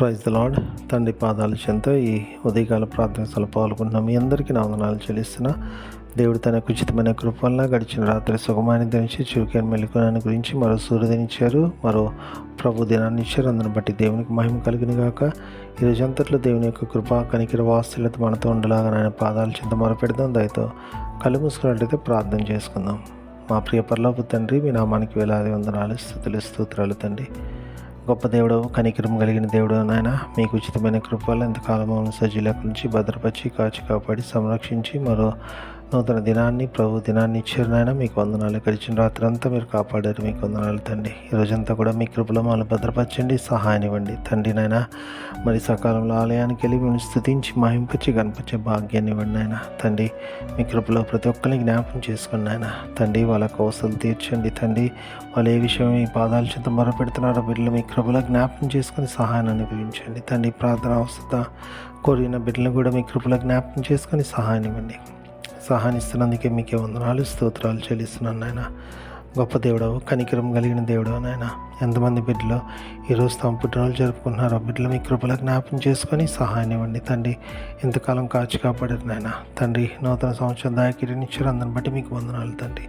Praise the lord తండ్రి పాదాలు చెంత ఈ ఉదయకాల ప్రార్థనలో పాల్గొంటున్న. మీ అందరికీ నా వందనాలు చెల్లిస్తున్నా. దేవుడు తన ఉచితమైన కృప వల్ల గడిచిన రాత్రి సుఖమాన్ని ధరించి చురుకైన మెలుకునాన్ని గురించి మరో సూర్యుదినిచ్చారు. మరో ప్రభు దినాన్ని ఇచ్చారు. అందుని బట్టి దేవునికి మహిమ కలిగిన గాక. ఈ రోజంతట్లో దేవుని యొక్క కృప కనికిర వాస్తులత మనతో ఉండలాగా ఆయన పాదాలు చెంత మొరపెడదాం దయతో కళ్ళు మూసుకున్నట్లయితే ప్రార్థన చేసుకుందాం. మా ప్రియ పర్లోపు తండ్రి మీ నామానికి వేలాది వందనాలు స్థుతులు స్తోత్రాలు తండ్రి. గొప్ప దేవుడు కనికరం కలిగిన దేవుడు నాయన మీకు ఉచితమైన కృపలు ఎంతకాలం సజీలకు నుంచి భద్రపరిచి కాచి కాపాడి సంరక్షించి మరో నూతన దినాన్ని ప్రభు దినాన్ని ఇచ్చారు నాయన. మీకు వందనాలు గడిచిన రాత్రి అంతా మీరు కాపాడారు. మీకు వందనాలు తండ్రి. ఈ రోజంతా కూడా మీ కృపలో మమ్మల్ని భద్రపరచండి సహాయం ఇవ్వండి. తండ్రి నాయన మరి సకాలంలో ఆలయానికి వెళ్ళి మేము స్థుతించి మహింపచ్చి కనిపించే భాగ్యాన్ని ఇవ్వండి నాయన. తండ్రి మీ కృపలో ప్రతి ఒక్కరిని జ్ఞాపకం చేసుకుని నాయన. తండ్రి వాళ్ళ కోసలు తీర్చండి తండ్రి. వాళ్ళు ఏ విషయం మీ పాదాల చేత మొరపెడుతున్నారో బిడ్డలు మీ కృపలో జ్ఞాపకం చేసుకుని సహాయాన్ని అనుగ్రహించండి. తండ్రి ప్రార్థన అవసరత కోరిన బిడ్డలను కూడా మీ కృపలో జ్ఞాపకం చేసుకొని సహాయం ఇవ్వండి. సహానిస్తున్నందుకే మీకే వందనాలు స్తోత్రాలు చెల్లిస్తున్నాను నాయన. గొప్ప దేవుడవు కనికరం కలిగిన దేవుడవు నాయన. ఎంతమంది బిడ్డలు ఈరోజు తమ పుట్టినరోజు జరుపుకుంటున్నారో బిడ్డలు మీ కృపలో జ్ఞాపం చేసుకొని సహాయం ఇవ్వండి తండ్రి. ఎంతకాలం కాచి కాపాడారు నాయన. తండ్రి నూతన సంవత్సరం దాకిరినిచ్చారు అందరిని బట్టి మీకు వందనాలు తండ్రి.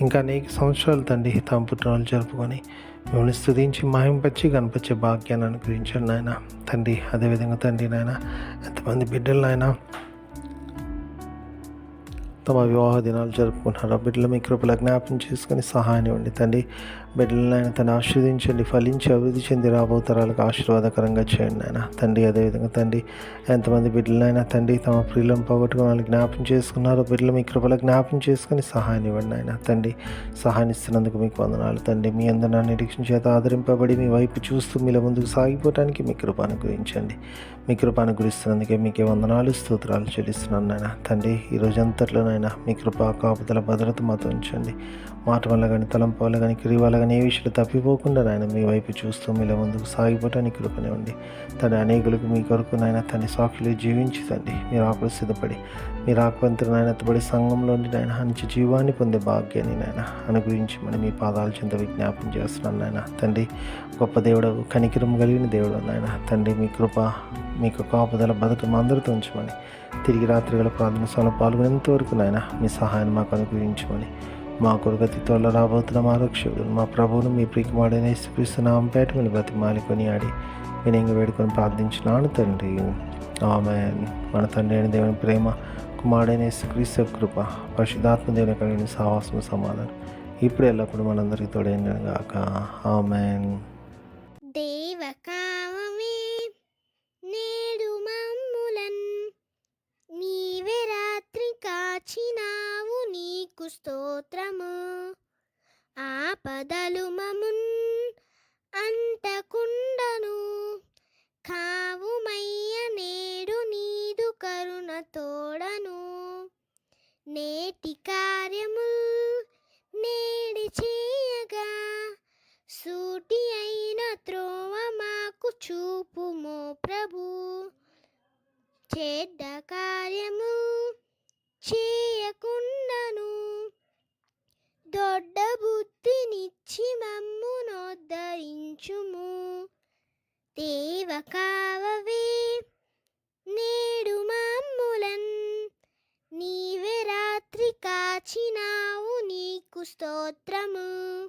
ఇంకా అనేక సంవత్సరాలు తండ్రి తమ పుట్టినరోజు జరుపుకొని మిమ్మల్ని స్థుతించి మహింపచ్చి కనిపించే భాగ్యాన్ని అనుగ్రహించండి నాయన. తండ్రి అదేవిధంగా తండ్రి నాయన ఎంతమంది బిడ్డలు నాయన తమ వివాహ దినాలు జరుపుకుంటున్నారు. బిడ్డలు మీ కృపల జ్ఞాపం చేసుకుని సహాయం ఇవ్వండి తండ్రి. బిడ్డలను ఆయన తను ఆశీర్వదించండి ఫలించి అభివృద్ధి చెంది రాబో తరాలకు ఆశీర్వాదకరంగా చేయండి ఆయన తండ్రి అదేవిధంగా తండ్రి ఎంతమంది బిడ్డలైనా తండ్రి తమ ప్రియులను పోగొట్టుకుని వాళ్ళు జ్ఞాపం చేసుకున్నారో. బిడ్డలు మీ కృపల జ్ఞాపం చేసుకుని సహాయం ఇవ్వండి ఆయన తండ్రి సహాయం ఇస్తున్నందుకు మీకు వందనాలు. తండ్రి మీ అందరూ నిరీక్షణ చేత ఆదరింపబడి మీ వైపు చూస్తూ మీలో ముందుకు సాగిపోవటానికి మీ కృప గురించండి మీ కృప గురిస్తున్నందుకే మీకే వందనాలు స్తోత్రాలు చెల్లిస్తున్నాను నాయన. తండ్రి ఈ రోజంతట్లోనైనా మీ కృప కాపుదల భద్రత మాతో ఉంచండి. మాట వల్ల కానీ తలంపు వల్ల కానీ క్రియ వల్ల కానీ ఏ విషయాలు తప్పిపోకుండా నాయన మీ వైపు చూస్తూ మీలో ముందుకు సాగిపోవటానికి కృపనివ్వండి తన అనేకులకు మీ కొరకు నాయన తన సాక్షులు జీవించి తండ్రి మీరు ఆకలి సిద్ధపడి మీ ఆకువంతులు నాయన ఎత్తబడి సంఘంలోని నాయన నుంచి జీవాన్ని పొందే భాగ్యాన్ని నాయన అనుగ్రహించి మన మీ పాదాల చింత విజ్ఞాపం చేస్తున్నాను నాయన. తండ్రి గొప్ప దేవుడు కనికిరం కలిగిన దేవుడు నాయన. తండ్రి మీ కృప మీకు కాపుదల భద్రత అందరితో ఉంచమని. తిరిగి రాత్రి గల ప్రార్థన సభలో పాల్గొనేంత వరకు నాయన మీ సహాయాన్ని మాకు అనుగ్రహించమని. మా కొరగతి త్వరలో రాబోతున్న మా రక్షకుడు మా ప్రభువును మీ ప్రియకుమాడైన ఇస్తున్న పేట మీద బతి మాలికొని ఆడి వినయంగా వేడుకొని ప్రార్థించినాను తండ్రి. ఆమె మన తండ్రి అయిన దేవుని ప్రేమ కుమారుడైన క్రీస్తు కృప పరిశుద్ధాత్మ దేవుని కలిగిన సావాసం సమాధానం ఇప్పుడు ఎల్లప్పుడు మనందరికీ తోడైన గాక. ఆమెన్. దేవకామమే నేడు మమ్ములన్ నీవే రాత్రి కాచినావు నీకు స్తోత్రము. ఆపదలు మమున్ అంటకుండను చూపుమో ప్రభు. చేద్ద కార్యము చేయకుండాను. దొడ్డ బుద్ధినిచ్చి మమ్ము నోద్ధరించుము దేవ కావవే నేడు మమ్ములన్. నీవే రాత్రి కాచినావు నీకు స్తోత్రము.